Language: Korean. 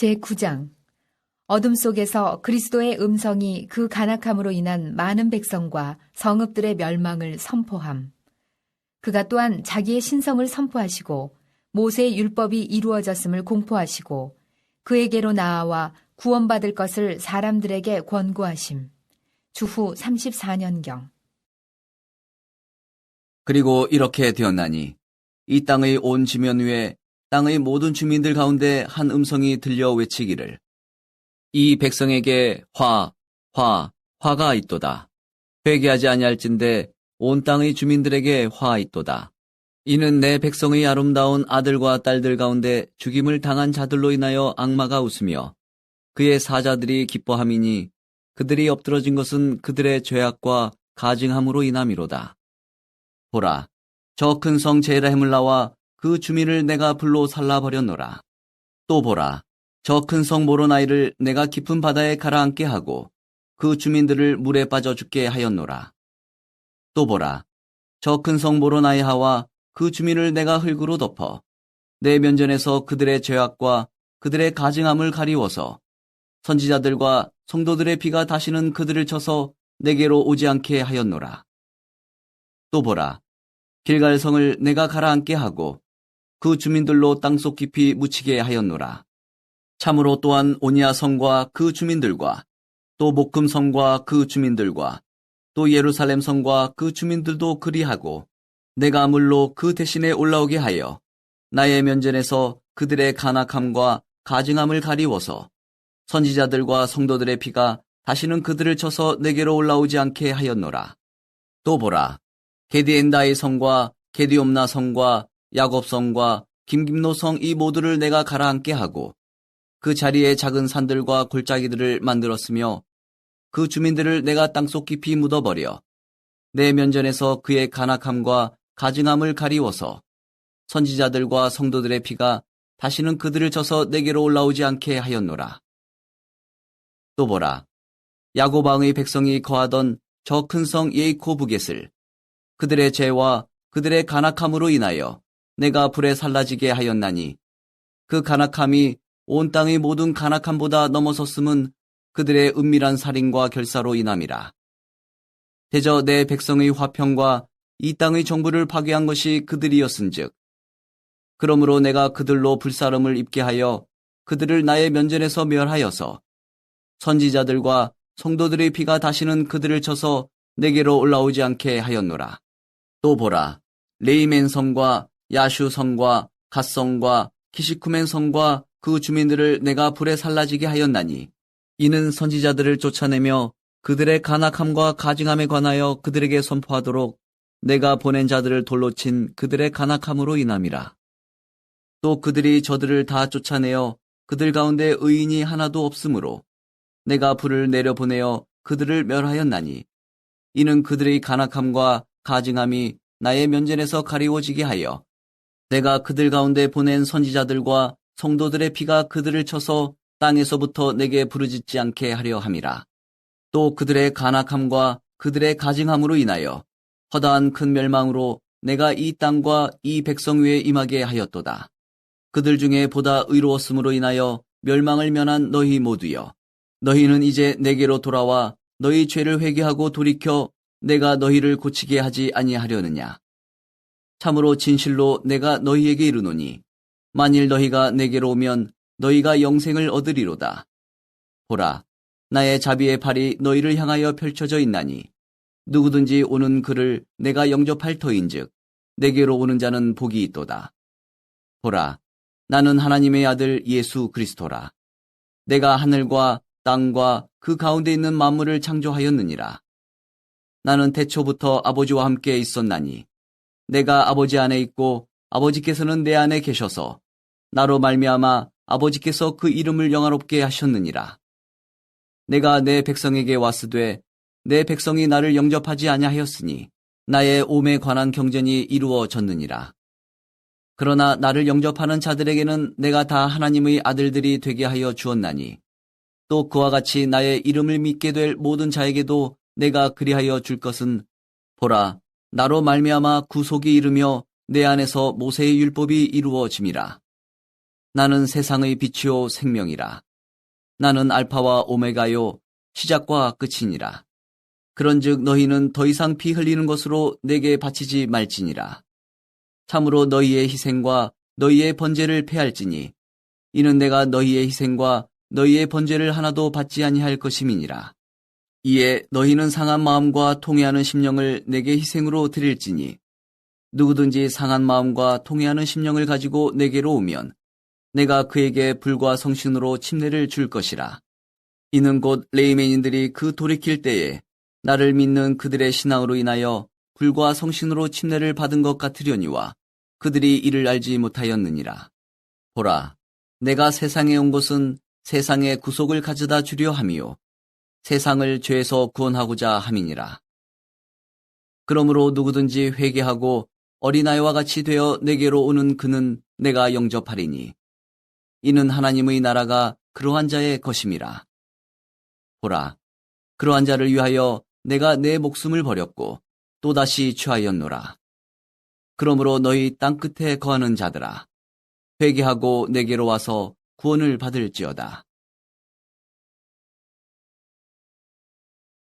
제9장 어둠 속에서 그리스도의 음성이 그 간악함으로 인한 많은 백성과 성읍들의 멸망을 선포함. 그가 또한 자기의 신성을 선포하시고 모세의 율법이 이루어졌음을 공포하시고 그에게로 나아와 구원받을 것을 사람들에게 권고하심. 주후 34년경. 그리고 이렇게 되었나니 이 땅의 온 지면 위에 땅의 모든 주민들 가운데 한 음성이 들려 외치기를 이 백성에게 화, 화, 화가 있도다. 회개하지 아니할진대 온 땅의 주민들에게 화 있도다. 이는 내 백성의 아름다운 아들과 딸들 가운데 죽임을 당한 자들로 인하여 악마가 웃으며 그의 사자들이 기뻐함이니 그들이 엎드러진 것은 그들의 죄악과 가증함으로 인함이로다. 보라, 저 큰 성 제라헤물라와 그 주민을 내가 불로 살라버렸노라. 또 보라, 저 큰 성 모로나이를 내가 깊은 바다에 가라앉게 하고 그 주민들을 물에 빠져 죽게 하였노라. 또 보라, 저 큰 성 모로나이하와 그 주민을 내가 흙으로 덮어 내 면전에서 그들의 죄악과 그들의 가증함을 가리워서 선지자들과 성도들의 피가 다시는 그들을 쳐서 내게로 오지 않게 하였노라. 또 보라, 길갈성을 내가 가라앉게 하고 그 주민들로 땅속 깊이 묻히게 하였노라. 참으로 또한 오니아 성과 그 주민들과 또 목금 성과 그 주민들과 또 예루살렘 성과 그 주민들도 그리하고 내가 물로 그 대신에 올라오게 하여 나의 면전에서 그들의 간악함과 가증함을 가리워서 선지자들과 성도들의 피가 다시는 그들을 쳐서 내게로 올라오지 않게 하였노라. 또 보라, 게디엔다의 성과 게디옴나 성과 야곱 성과 김김노 성 이 모두를 내가 가라앉게 하고 그 자리에 작은 산들과 골짜기들을 만들었으며 그 주민들을 내가 땅속 깊이 묻어버려 내 면전에서 그의 간악함과 가증함을 가리워서 선지자들과 성도들의 피가 다시는 그들을 쳐서 내게로 올라오지 않게 하였노라. 또 보라, 야고방의 백성이 거하던 저 큰 성 예이코 부겟을 그들의 죄와 그들의 간악함으로 인하여 내가 불에 살라지게 하였나니 그 간악함이 온 땅의 모든 간악함보다 넘어섰음은 그들의 은밀한 살인과 결사로 인함이라. 대저 내 백성의 화평과 이 땅의 정부를 파괴한 것이 그들이었은즉 그러므로 내가 그들로 불사름을 입게 하여 그들을 나의 면전에서 멸하여서 선지자들과 성도들의 피가 다시는 그들을 쳐서 내게로 올라오지 않게 하였노라. 또 보라, 레이멘 성과 야슈 성과 갓 성과 키시쿠멘 성과 그 주민들을 내가 불에 살라지게 하였나니 이는 선지자들을 쫓아내며 그들의 간악함과 가증함에 관하여 그들에게 선포하도록 내가 보낸 자들을 돌로 친 그들의 간악함으로 인함이라. 또 그들이 저들을 다 쫓아내어 그들 가운데 의인이 하나도 없으므로 내가 불을 내려보내어 그들을 멸하였나니 이는 그들의 간악함과 가증함이 나의 면전에서 가리워지게 하여 내가 그들 가운데 보낸 선지자들과 성도들의 피가 그들을 쳐서 땅에서부터 내게 부르짖지 않게 하려 함이라. 또 그들의 간악함과 그들의 가증함으로 인하여 허다한 큰 멸망으로 내가 이 땅과 이 백성 위에 임하게 하였도다. 그들 중에 보다 의로웠음으로 인하여 멸망을 면한 너희 모두여. 너희는 이제 내게로 돌아와 너희 죄를 회개하고 돌이켜 내가 너희를 고치게 하지 아니하려느냐. 참으로 진실로 내가 너희에게 이르노니 만일 너희가 내게로 오면 너희가 영생을 얻으리로다. 보라, 나의 자비의 팔이 너희를 향하여 펼쳐져 있나니 누구든지 오는 그를 내가 영접할 터인즉 내게로 오는 자는 복이 있도다. 보라, 나는 하나님의 아들 예수 그리스도라. 내가 하늘과 땅과 그 가운데 있는 만물을 창조하였느니라. 나는 태초부터 아버지와 함께 있었나니 내가 아버지 안에 있고 아버지께서는 내 안에 계셔서 나로 말미암아 아버지께서 그 이름을 영화롭게 하셨느니라. 내가 내 백성에게 왔으되 내 백성이 나를 영접하지 아니하였으니 나의 오에 관한 경전이 이루어졌느니라. 그러나 나를 영접하는 자들에게는 내가 다 하나님의 아들들이 되게 하여 주었나니 또 그와 같이 나의 이름을 믿게 될 모든 자에게도 내가 그리하여 줄 것은 보라 나로 말미암아 구속이 이르며 내 안에서 모세의 율법이 이루어짐이라. 나는 세상의 빛이요 생명이라. 나는 알파와 오메가요 시작과 끝이니라. 그런즉 너희는 더 이상 피 흘리는 것으로 내게 바치지 말지니라. 참으로 너희의 희생과 너희의 번제를 패할지니 이는 내가 너희의 희생과 너희의 번제를 하나도 받지 아니할 것임이니라. 이에 너희는 상한 마음과 통해하는 심령을 내게 희생으로 드릴지니 누구든지 상한 마음과 통해하는 심령을 가지고 내게로 오면 내가 그에게 불과 성신으로 침례를 줄 것이라. 이는 곧 레이맨인들이 그 돌이킬 때에 나를 믿는 그들의 신앙으로 인하여 불과 성신으로 침례를 받은 것 같으려니와 그들이 이를 알지 못하였느니라. 보라, 내가 세상에 온 것은 세상의 구속을 가져다 주려 함이요. 세상을 죄에서 구원하고자 함이니라. 그러므로 누구든지 회개하고 어린아이와 같이 되어 내게로 오는 그는 내가 영접하리니. 이는 하나님의 나라가 그러한 자의 것임이라. 보라, 그러한 자를 위하여 내가 내 목숨을 버렸고 또다시 취하였노라. 그러므로 너희 땅 끝에 거하는 자들아, 회개하고 내게로 와서 구원을 받을지어다.